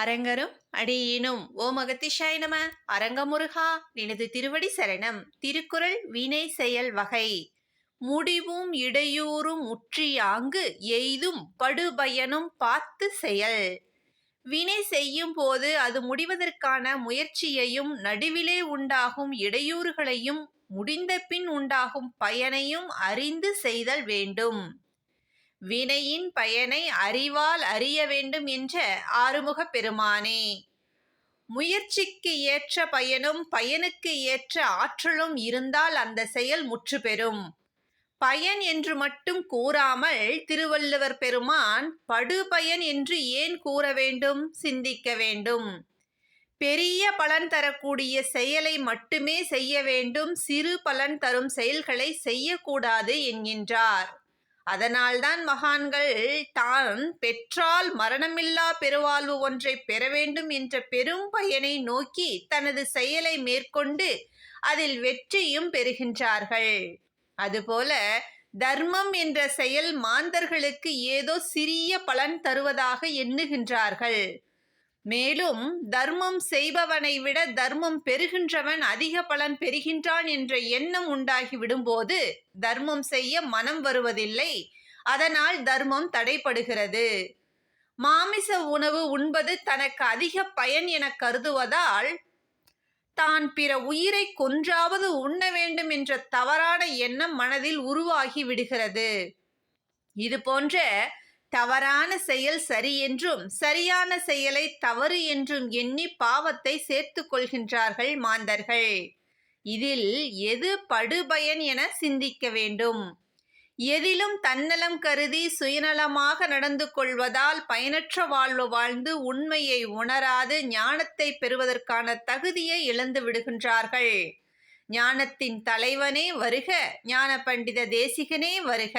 அரங்கரும் அடியேனும் ஓ மகத்திஷாய் நம அரங்கமுருகா நினது திருவடி சரணம் திருக்குறள் வினை செயல் வகை. முடிவும் இடையூறும் முற்றியாங்கு எய்தும் படுபயனும் பார்த்து செயல். வினை செய்யும் போது அது முடிவதற்கான முயற்சியையும் நடுவிலே உண்டாகும் இடையூறுகளையும் முடிந்த பின் உண்டாகும் பயனையும் அறிந்து செய்தல் வேண்டும். வினையின் பயனை அறிவால் அறிய வேண்டும் என்ற ஆறுமுகப் பெருமானே. முயற்சிக்கு ஏற்ற பயனும் பயனுக்கு ஏற்ற ஆற்றலும் இருந்தால் அந்த செயல் முற்று பெறும். பயன் என்று மட்டும் கூறாமல் திருவள்ளுவர் பெருமான் படுபயன் என்று ஏன் கூற வேண்டும் சிந்திக்க வேண்டும்? பெரிய பலன் தரக்கூடிய செயலை மட்டுமே செய்ய வேண்டும் சிறு பலன் தரும் செயல்களை செய்யக்கூடாது என்கின்றார். அதனால்தான் மகான்கள் தான் பெற்றால் மரணமில்லா பெருவாழ்வு ஒன்றை பெற வேண்டும் என்ற பெரும் பயனை நோக்கி தனது செயலை மேற்கொண்டு அதில் வெற்றியும் பெறுகின்றார்கள். அதுபோல தர்மம் என்ற செயல் மாந்தர்களுக்கு ஏதோ சிறிய பலன் தருவதாக எண்ணுகின்றார்கள். மேலும் தர்மம் செய்பவனை விட தர்மம் பெறுகின்றவன் அதிக பலன் பெறுகின்றான் என்ற எண்ணம் உண்டாகி விடும்போது தர்மம் செய்ய மனம் வருவதில்லை. அதனால் தர்மம் தடைப்படுகிறது மாமிச உணவு உண்பது தனக்கு அதிக பயன் என கருதுவதால் தான் பிற உயிரை கொன்றாவது உண்ண வேண்டும் என்ற தவறான எண்ணம் மனதில் உருவாகி விடுகிறது. இது போன்ற தவறான செயல் சரி என்றும் சரியான செயலை தவறு என்றும் எண்ணி பாவத்தை சேர்த்து கொள்கின்றார்கள் மாந்தர்கள். இதில் எது படுபயன் என சிந்திக்க வேண்டும். எதிலும் தன்னலம் கருதி சுயநலமாக நடந்து கொள்வதால் பயனற்ற வாழ்வு வாழ்ந்து உண்மையை உணராது ஞானத்தை பெறுவதற்கான தகுதியை இழந்து விடுகின்றார்கள். ஞானத்தின் தலைவனே வருக ஞான பண்டித தேசிகனே வருக.